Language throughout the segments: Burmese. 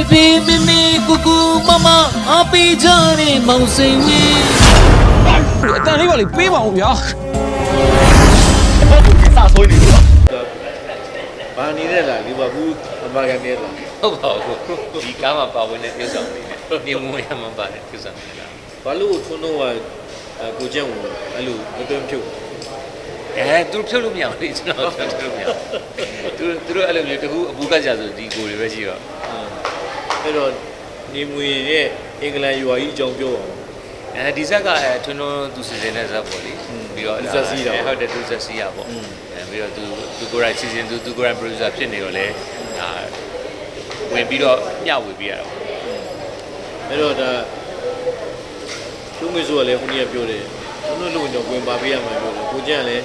ဖေဖေမေမေကူကူမမအပေးကြတဲ့မောင်စိန်ဝင်းအတန်လေးပါလေပေးပါဦးဗျာဘာနေတဲ့လားလီဗာပူးအမေရိကန်နေတဲ့လားဟုတ်ပါဘူးဒီကားမှာပါဝင်တဲ့ပြုဆောင်နေတယ်နေမွေးရမှာပါတဲ့ပြုဆောင်နေတာဘာလို့ထွန်းတော့ကကိုကျန့်ဝင်အဲ့လိုမတွန်းဖြုတ်အဲသူဖြုတ်လို့မရဘူးလေကျွန်တော်ဖြုတ်လို့မရသူသူတို့အဲ့လိုမျိုးတခုအပူကကြဆိုဒီကိုတွေပဲရှိတော့ အဲ့တော့နေမွေရဲ့အင်္ဂလန်ရွာကြီးအကြောင်းပြောပါဦးအဲဒီဇက်ကအဲထွန်းထွန်းသူစီစဉ်တဲ့ဇက်ပေါ့လေပြီးတော့ဟုတ်တယ်သူဇက်စီးရပေါ့အဲပြီးတော့သူသူကိုယ်တိုင်စီစဉ်သူသူကိုယ်တိုင် producer ဖြစ်နေတော့လေဒါဝင်ပြီးတော့မျှဝေပေးရတာပေါ့အဲ့တော့ဒါသူ့မိဆိုကလည်းခုနကပြောတယ်ထွန်းထွန်းလို့တော့ဝင်ပါပေးရမှာပြောတယ်ကိုကျန့်ကလည်း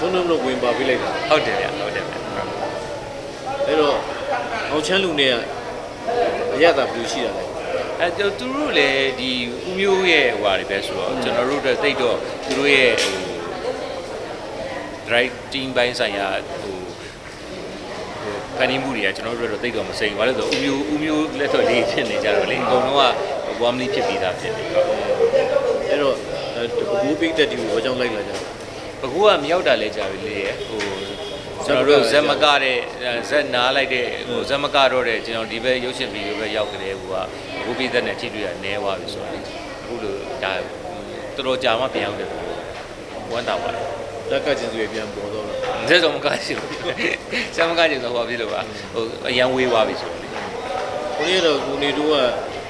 ထွန်းထွန်းလို့ဝင်ပါပေးလိုက်တာဟုတ်တယ်ဗျဟုတ်တယ်ဗျအဲ့တော့အောင်ချမ်းလူနဲ့က အရသာဘယ်လိုရှိတာလဲအဲသူတို့လည်းဒီဦးမျိုးရဲ့ဟွာတွေပဲဆိုတော့ကျွန်တော်တို့တော့တိတ်တော့သူတို့ရဲ့ဟို writing ဘိုင်းဆိုင်ရာဟိုဟိုဖန်တီးမှုတွေကကျွန်တော်တို့တော့တိတ်တော့မစိမ်ဘာလို့လဲဆိုတော့ဦးမျိုးဦးမျိုးလက်တော့လေးဖြစ်နေကြတော့လေအကုန်လုံးက warmly ဖြစ်ပြီးသားဖြစ်နေတော့အဲ့တော့ဘူပိတ်တက်တီကိုဘာကြောင့်လိုက်လာကြလဲဘကူကမရောက်တာလဲကြာပြီလေဟို ကျွန်တော်တို့ဇက်မကတဲ့ဇက်နားလိုက်တဲ့ဟိုဇက်မကတော့တဲ့ကျွန်တော်ဒီဘက်ရုပ်ရှင်ဗီဒီယိုပဲရောက်ကြတယ်ဟိုကဘကူပိသက်နဲ့ထိတွေ့ရနဲသွားပြီဆိုတော့လေအခုလိုဒါတော်တော်ကြာမှပြန်ရောက်တယ်ဝမ်းသာပါတယ်တက်ကချင်းစုရပြန်ပေါ်တော့လား။ဒါဆိုမကားရှိဘူး။ဆမ်မကားကျတော့ဟိုဖြစ်လို့ပါ။ဟိုအရန်ဝေးသွားပြီဆိုတော့လေကိုနေတော့ကိုနေတို့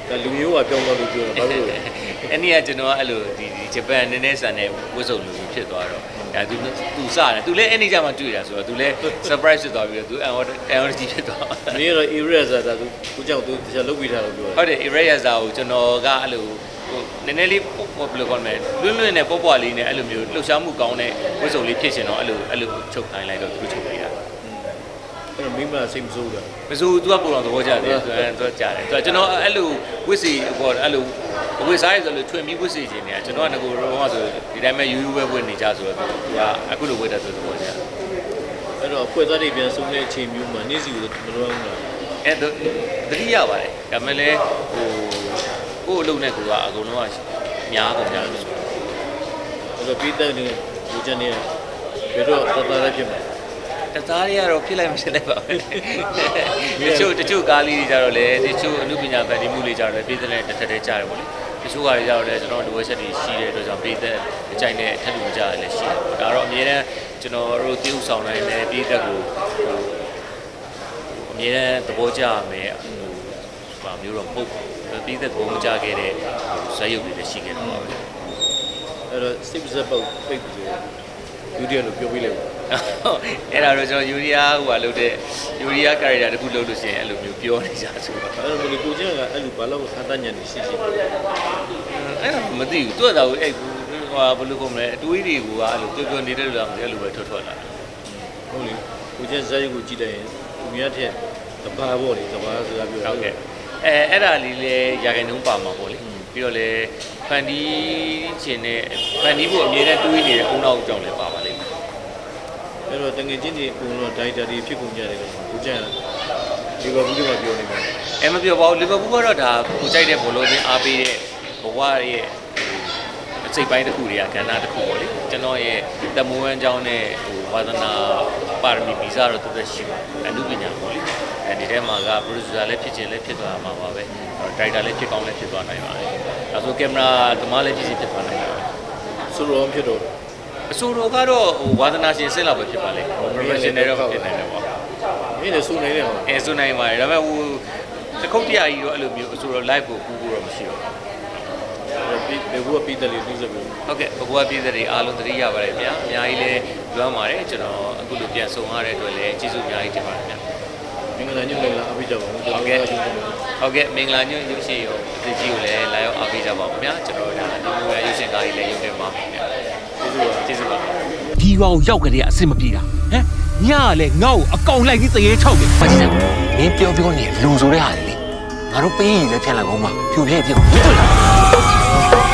ကလူမျိုးကပြောင်းတော့လို့ပြောတာဘာလို့လဲ။ အဲ့ဒီကကျွန်တော်ကအဲ့လိုဒီဒီဂျပန်နည်းနည်းဆန်တဲ့ဝတ်စုံလူမျိုးဖြစ်သွားတော့ဒါသူသူစတယ်သူလည်းအဲ့ဒီကြမှာတွေ့တာဆိုတော့သူလည်း surprise ဖြစ်သွားပြီးတော့သူအန်အော်အန်အော်ကြီးဖြစ်သွား။နေတော့ area ဆိုတာသူကိုကြောင့်သူတရားလုပ်ပြီးထားလို့ပြောဟုတာတ်တယ် Eraser ကိုကျွန်တော်ကအဲ့လိုဟိုနည်းနည်းလေးပေါ့ဘယ်လိုခေါ်မလဲလွန်းလွန်းနဲ့ပေါ့ပွားလေးနဲ့အဲ့လိုမျိုးလှုပ်ရှားမှုကောင်းတဲ့ဝတ်စုံလေးဖြစ်ရှင်တော့အဲ့လိုအဲ့လိုချုပ်ခိုင်းလိုက်တော့သူချုပ်ပေးတာ။ အဲ့တော့မိမစိတ်မဆိုးတာမစိုး तू ကပုံတော်သဘောကျတယ်သူကသူကကြားတယ်သူကကျွန်တော်အဲ့လိုဝစ်စီဟိုအဲ့လိုဝစ်စားရဆိုလို့ထွင်ပြီးဝစ်စီခြင်းနေတာကျွန်တော်ကငကိုတော့ဆိုဒီတိုင်းပဲယူယူပဲဝစ်နေကြဆိုတော့သူကအခုလိုဝစ်တယ်ဆိုသဘောကျတယ်အဲ့တော့အဖွဲ့သားတွေပြန်ဆုံးတဲ့အချိန်မျိုးမှာနေ့စီကိုမလွမ်းဘူးလားအဲ့ဒါတတိယပါတယ်ဒါပေမဲ့လည်းဟိုကို့အလုပ်နဲ့ကိုကအကုန်လုံးကများကုန်ကြတယ်ဆိုတော့အဲ့တော့ပြီးတဲ့နေကိုကျန်နေဘယ်တော့တသားရဖြစ်မှာ တသားတွေကတော့ဖြစ်လိုက်မဖြစ်လိုက်ပါဘူးတချို့တချို့ကားလေးတွေကြတော့လေတချို့အမှုပညာဖန်တီးမှုလေးကြတော့လေပြည်သက်တဲ့တစ်ထက်တည်းကြားတယ်ပေါ့လေတချို့ကားတွေကြတော့လေကျွန်တော်လိုအပ်ချက်တွေရှိတဲ့အတွက်ကြောင့်ပြည်သက်အကြိုက်နဲ့ထပ်လို့ကြားရလည်းရှိတယ်ဒါတော့အများနဲ့ကျွန်တော်တို့တည်ဥဆောင်နိုင်တဲ့ပြည်သက်ကိုဟိုအများနဲ့သဘောကျရမယ်ဟိုဘာမျိုးတော့မဟုတ်ဘူးပြည်သက်သဘောမကျခဲ့တဲ့ဇာတ်ရုပ်တွေလည်းရှိခဲ့တော့ပါပဲအဲ့တော့စိတ်ပစက်ပုတ်ပိတ်ပြီး ယူဒီယိုလို့ပြောပြလိုက်ပါအဲ့ဒါတော့ကျွန်တော်ယူရီးယားဟိုဟာလုပ်တဲ့ယူရီးယား character တခုလုပ်လို့ရှိရင်အဲ့လိုမျိုးပြောနေကြဆိုတော့အဲ့တော့ဘယ်လိုကိုကျန်ကအဲ့လိုဘာလို့အတညံနေရှိရှိအဲ့ဒါမသိဘူးသူကတော့အဲ့ဟိုဟာဘယ်လိုကောမလဲအတွေးတွေကအဲ့လိုပြောပြောနေတဲ့လူကမသိအဲ့လိုပဲထွက်ထွက်လာဟုတ်လေကိုကျန်ဇာတ်ရုပ်ကိုကြည့်တယ်ရင်သူများထက်တဘာပေါ့လေတဘာဆိုတာပြောဟုတ်ကဲ့အဲအဲ့ဒါလေးလဲရာခိုင်နှုန်းပါမှာပေါ့လေပြီးတော့လဲဖန်တီးခြင်းနဲ့ဖန်တီးဖို့အမြဲတမ်းတွေးနေတဲ့အုံနောက်ကြောင့်လည်းပါပါလိမ့်မယ် အဲ့တော့တငယ်ချင်းတွေပုံတော့ဒိုင်တာတွေဖြစ်ကုန်ကြတယ်လို့ကိုကျန်ဒီဘဘူးကပြောနေပါအဲမပြောပါဘူးလီဗာပူးကတော့ဒါကိုကြိုက်တဲ့ဘောလုံးချင်းအားပေးတဲ့ဘဝရဲ့အစိတ်ပိုင်းတစ်ခုတွေကကဏ္ဍတစ်ခုပေါ့လေကျွန်တော်ရဲ့တမွေးအကြောင်းနဲ့ဟိုဝါသနာပါရမီဗီဇာတော့တော်တော်ရှိပါအမှုပညာပေါ့လေအဲဒီထဲမှာက producer လည်းဖြစ်ခြင်းလည်းဖြစ်သွားမှာပါပဲဒါရိုက်တာလည်းဖြစ်ကောင်းလည်းဖြစ်သွားနိုင်ပါတယ်ဒါဆိုကင်မရာသမားလည်းဖြစ်စီဖြစ်သွားနိုင်ပါတယ်ဆိုတော့ဖြစ်တော့ အဆိုတော်ကတော့ဟိုဝါသနာရှင်စစ်လောက်ပဲဖြစ်ပါလေ professional တော့ဖြစ်နိုင်တယ်ပေါ့မင်းလည်းစူနေတယ်ဟောအဲဆိုနိုင်ပါတယ်ဒါပေမဲ့ဟိုတစ်ခုတ်တရာကြီးတော့အဲ့လိုမျိုးအဆိုတော် live ကိုပူးဖို့တော့မရှိဘူးပြီးဘဘူးကပြီးတယ်လေပြီးစပြီဟုတ်ကဲ့ဘကွာပြည်သက်တွေအားလုံးသတိရပါတယ်ဗျာအများကြီးလည်းလွမ်းပါတယ်ကျွန်တော်အခုလိုပြန်ဆုံရတဲ့အတွက်လည်းကျေးဇူးအများကြီးတင်ပါတယ်ဗျာမင်္ဂလာညွှန်လည်းလာအပိကြပါဦးကျွန်ဟုတ်တော်ကဲ့ကယူတယ်ဟုတ်ကဲ့မင်္ဂလာညွှန်ရုပ်ရှင်ရောအသေးကြီးကိုလည်းလာရောက်အားပေးကြပါဦးဗျာကျွန်တော်ဒါဒီလိုရရုပ်ရှင်ကားကြီးလည်းရုပ်တင်ပါမယ်ဗျာကျေးဇူးပါ ဒီရွာကိုရောက်ကြတဲ့အဆင်မပြေတာဟမ်ညကလည်းငါ့ကိုအကောင်လိုက်ပြီးတရေချောက်တယ်ပါစံမင်းပြောပြောနေလူဆိုတဲ့ဟာလေငါတို့ပေးရင်လည်းဖြတ်လိုက်အောင်ပါဖြူဖြည့်ဖြည့်ဝတ်တယ်